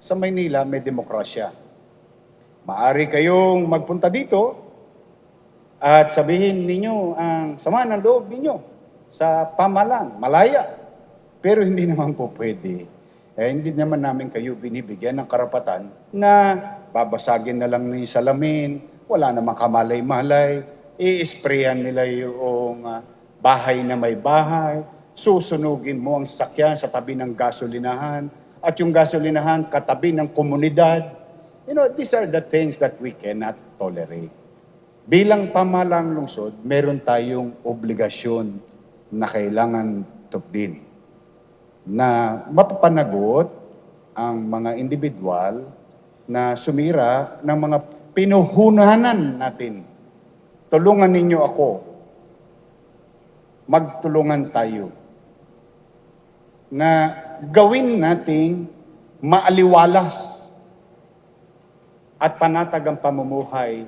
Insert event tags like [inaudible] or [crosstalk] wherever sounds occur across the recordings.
sa Maynila may demokrasya. Maari kayong magpunta dito at sabihin ninyo ang sama ng loob ninyo sa pamalan, malaya. Pero hindi [laughs] naman po pwede. Eh, hindi naman namin kayo binibigyan ng karapatan na babasagin na lang ng salamin, wala namang kamalay-malay, i-sprayan nila yung ah, bahay na may bahay, susunugin mo ang sakyan sa tabi ng gasolinahan, at yung gasolinahan katabi ng komunidad. You know, these are the things that we cannot tolerate. Bilang pamalang lungsod, meron tayong obligasyon na kailangan tupdin na mapapanagot ang mga individual na sumira ng mga pinuhunanan natin. Tulungan ninyo ako. Magtulungan tayo na gawin nating maaliwalas at panatag ang pamumuhay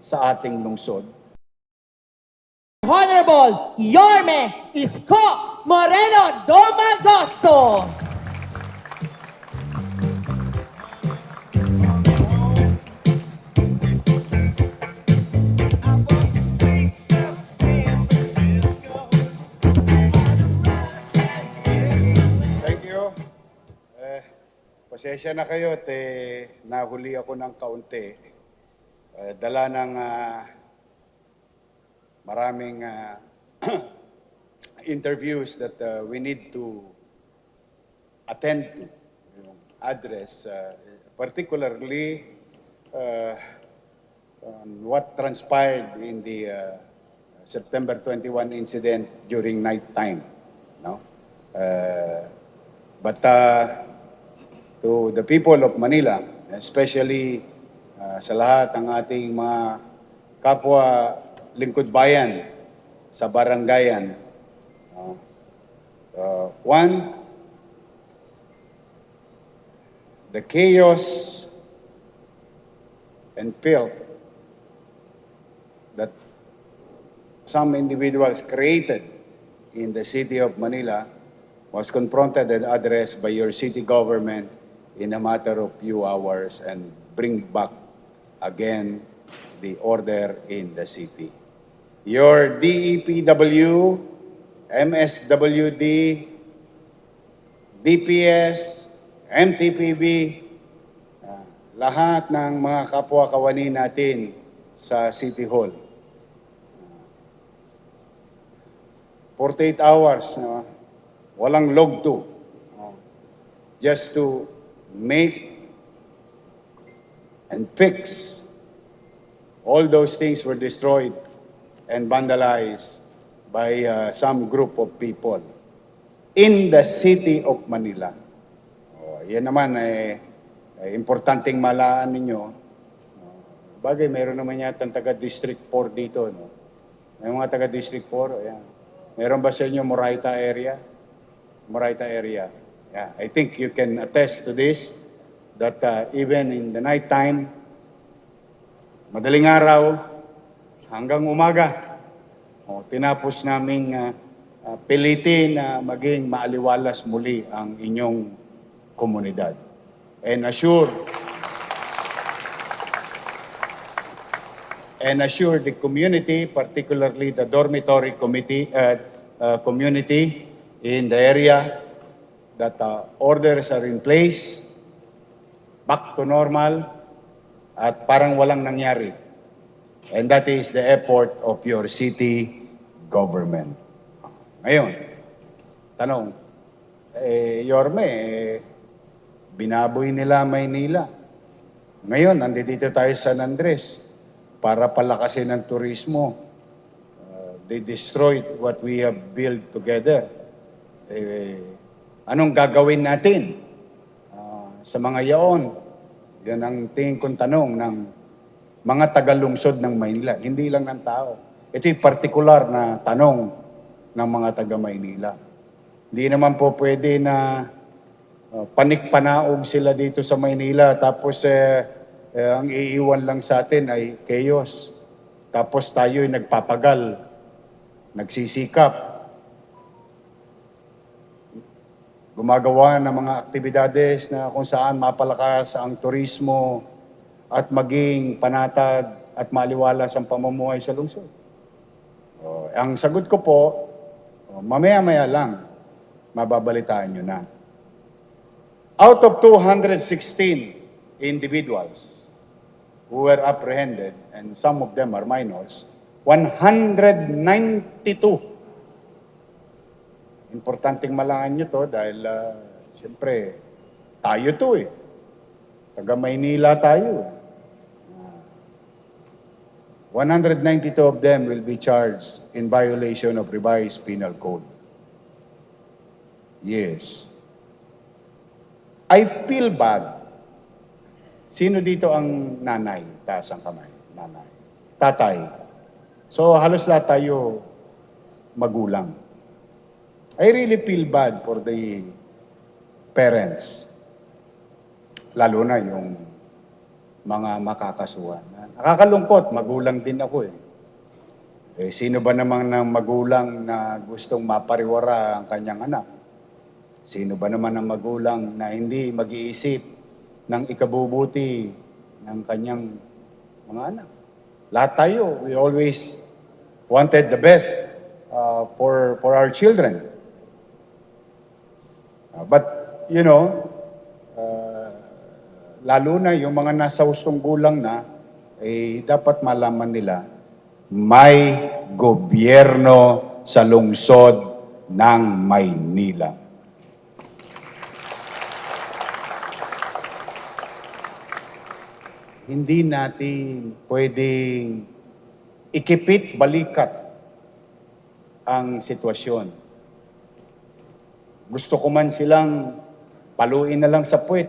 sa ating lungsod. Honorable Yorme Isko Moreno Domagoso. Pasensya na kayo at eh, nahuli ako ng kaunti. Eh, dala ng ah, maraming ah, [clears throat] interviews that ah, we need to attend to. Yung address, ah, particularly uh, on what transpired in the uh, September 21 incident during night time. No? Uh, but uh, to the people of Manila, especially uh, sa lahat ng ating mga kapwa lingkod bayan sa barangayan, no? uh, one, the chaos and filth that some individuals created in the city of Manila was confronted and addressed by your city government in a matter of few hours and bring back again the order in the city. Your DEPW, MSWD, DPS, MTPB, ah, lahat ng mga kapwa-kawani natin sa City Hall. 48 hours na walang log to. Just to make and fix all those things were destroyed and vandalized by uh, some group of people in the city of Manila. Oh, yan naman eh, eh importanteng malaan ninyo. Oh, bagay, meron naman yata taga-District 4 dito. No? May mga taga-District 4, ayan. Meron ba sa inyo Moraita area? Moraita area. Yeah, I think you can attest to this that uh, even in the night time, madaling araw hanggang umaga, oh, tinapos naming uh, uh, pilitin na maging maaliwalas muli ang inyong komunidad. And assure and assure the community, particularly the dormitory committee, uh, uh, community in the area, that uh, orders are in place, back to normal, at parang walang nangyari. And that is the effort of your city government. Ngayon, tanong, eh, Yorme, eh, binaboy nila Maynila. Ngayon, nandito tayo sa San Andres para palakasin ang turismo. Uh, they destroyed what we have built together. Eh, anong gagawin natin uh, sa mga yaon? Yan ang tingin kong tanong ng mga tagalungsod ng Maynila, hindi lang ng tao. Ito yung partikular na tanong ng mga taga Maynila. Hindi naman po pwede na uh, panikpanaog sila dito sa Maynila tapos eh, eh, ang iiwan lang sa atin ay chaos. Tapos tayo ay nagpapagal, nagsisikap. Gumagawa ng mga aktibidades na kung saan mapalakas ang turismo at maging panatag at maliwalas ang pamumuhay sa lungsod. O, ang sagot ko po, o, mamaya-maya lang, mababalitaan nyo na. Out of 216 individuals who were apprehended, and some of them are minors, 192 Importanteng malangan nyo to dahil, uh, siyempre, tayo to eh. Taga Maynila tayo. eh. Ah. 192 of them will be charged in violation of revised penal code. Yes. I feel bad. Sino dito ang nanay? Taas ang kamay. Nanay. Tatay. So halos lahat tayo magulang. I really feel bad for the parents. Lalo na yung mga makakasuhan. Nakakalungkot, magulang din ako eh. Eh, sino ba namang ng magulang na gustong mapariwara ang kanyang anak? Sino ba naman ang magulang na hindi mag-iisip ng ikabubuti ng kanyang mga anak? Lahat tayo, we always wanted the best uh, for, for our children. Uh, but, you know, uh, lalo na yung mga nasa hustong gulang na, eh, dapat malaman nila, may gobyerno sa lungsod ng Maynila. Hindi natin pwedeng ikipit balikat ang sitwasyon. Gusto ko man silang paluin na lang sa puwet.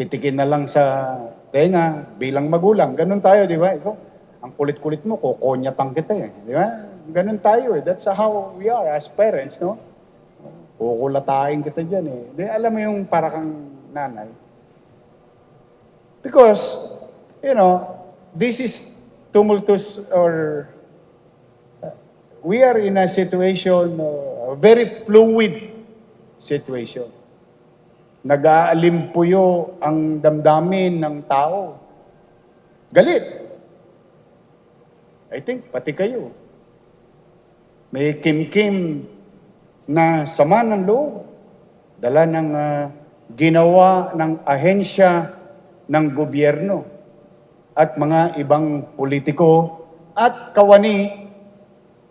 Pitikin na lang sa tenga bilang magulang. Ganun tayo, di ba? Ikaw, ang kulit-kulit mo, kokonyatang kita eh. Di ba? Ganun tayo eh. That's how we are as parents, no? Kukulatain kita dyan eh. Di, alam mo yung para kang nanay. Because, you know, this is tumultuous or we are in a situation, uh, a very fluid situation. Nag-aalimpuyo ang damdamin ng tao. Galit. I think, pati kayo. May kim-kim na sama ng loob. Dala ng ah, ginawa ng ahensya ng gobyerno at mga ibang politiko at kawani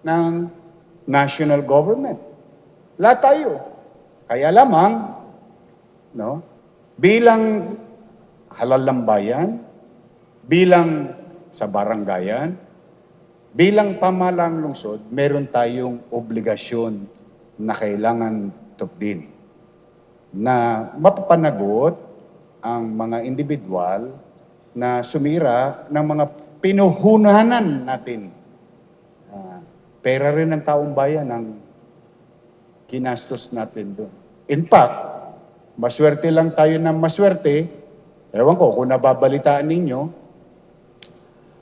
ng national government. Lahat tayo. Kaya lamang, no, bilang halal ng bayan, bilang sa barangayan, bilang pamalang lungsod, meron tayong obligasyon na kailangan tupdin na mapapanagot ang mga individual na sumira ng mga pinuhunanan natin. Ah, pera rin ng taong bayan ang kinastos natin doon. In fact, maswerte lang tayo ng maswerte. Ewan ko kung nababalitaan ninyo,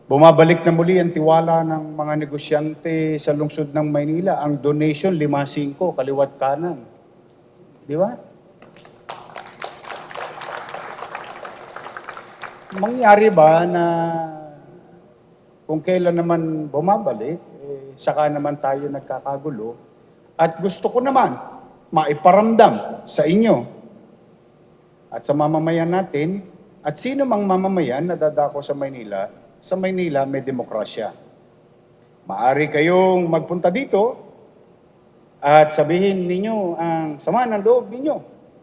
bumabalik na muli ang tiwala ng mga negosyante sa lungsod ng Maynila. Ang donation, 5-5, kaliwat kanan. Di ba? mangyari ba na kung kailan naman bumabalik, eh, saka naman tayo nagkakagulo. At gusto ko naman maiparamdam sa inyo at sa mamamayan natin at sino mang mamamayan na dadako sa Maynila, sa Maynila may demokrasya. Maari kayong magpunta dito at sabihin ninyo ang sama ng loob ninyo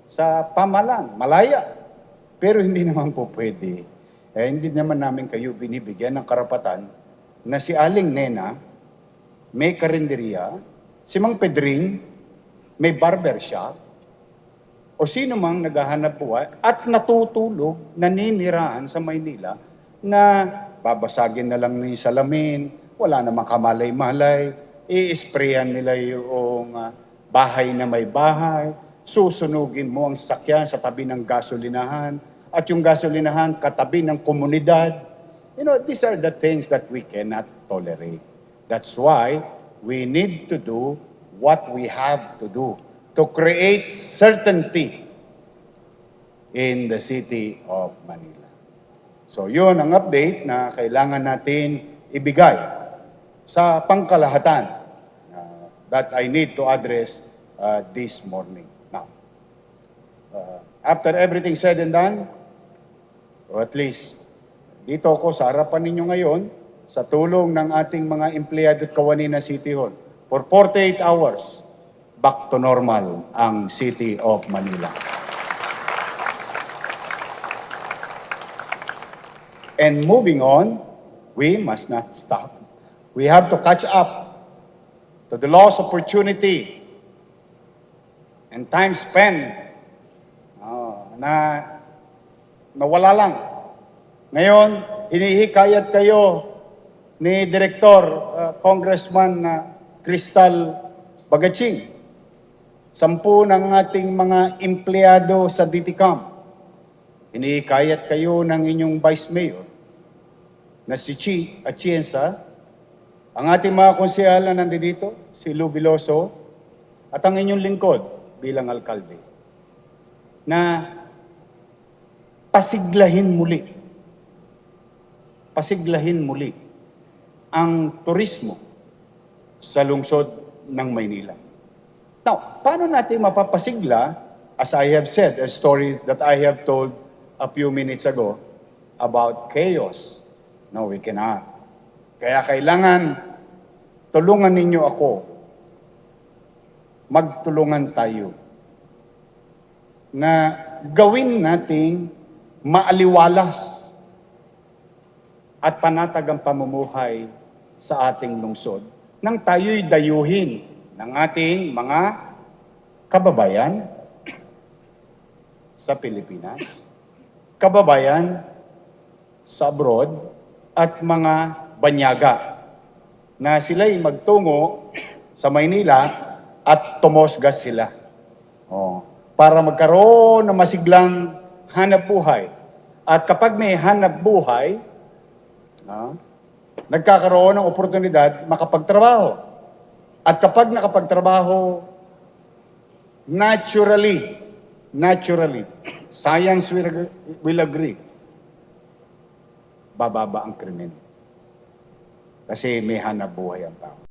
sa pamalan, malaya. Pero hindi naman po pwede eh, hindi naman namin kayo binibigyan ng karapatan na si Aling Nena may karinderya, si Mang Pedring may barber shop, o sino mang naghahanap buhay at natutulog, naninirahan sa Maynila na babasagin na lang ng salamin, wala namang kamalay-malay, i-sprayan nila yung ah, bahay na may bahay, susunugin mo ang sakyan sa tabi ng gasolinahan, at yung gasolinahan katabi ng komunidad. You know, these are the things that we cannot tolerate. That's why we need to do what we have to do to create certainty in the city of Manila. So yun ang update na kailangan natin ibigay sa pangkalahatan uh, that I need to address uh, this morning. Now, uh, after everything said and done, or at least dito ako sa harapan ninyo ngayon sa tulong ng ating mga empleyado at kawani na City Hall for 48 hours back to normal ang City of Manila. And moving on, we must not stop. We have to catch up to the lost opportunity and time spent ah, na nawala lang. Ngayon, hinihikayat kayo ni Director uh, Congressman na Crystal Bagaching. Sampu ng ating mga empleyado sa DTCAM. Hinihikayat kayo ng inyong Vice Mayor na si Chi Atienza, ang ating mga konsehal na nandito, si Lou Biloso, at ang inyong lingkod bilang alkalde, na pasiglahin muli, pasiglahin muli ang turismo sa lungsod ng Maynila. Now, paano natin mapapasigla, as I have said, a story that I have told a few minutes ago about chaos? No, we cannot. Kaya kailangan tulungan ninyo ako. Magtulungan tayo na gawin nating maaliwalas at panatag ang pamumuhay sa ating lungsod nang tayo'y dayuhin ng ating mga kababayan sa Pilipinas, kababayan sa abroad, at mga banyaga na sila'y magtungo sa Maynila at tumosgas sila. Oh, para magkaroon ng masiglang hanap buhay. At kapag may hanap buhay, ah, nagkakaroon ng oportunidad makapagtrabaho. At kapag nakapagtrabaho, naturally, naturally, science will, will agree, bababa ang krimen. Kasi may hanap buhay ang tao.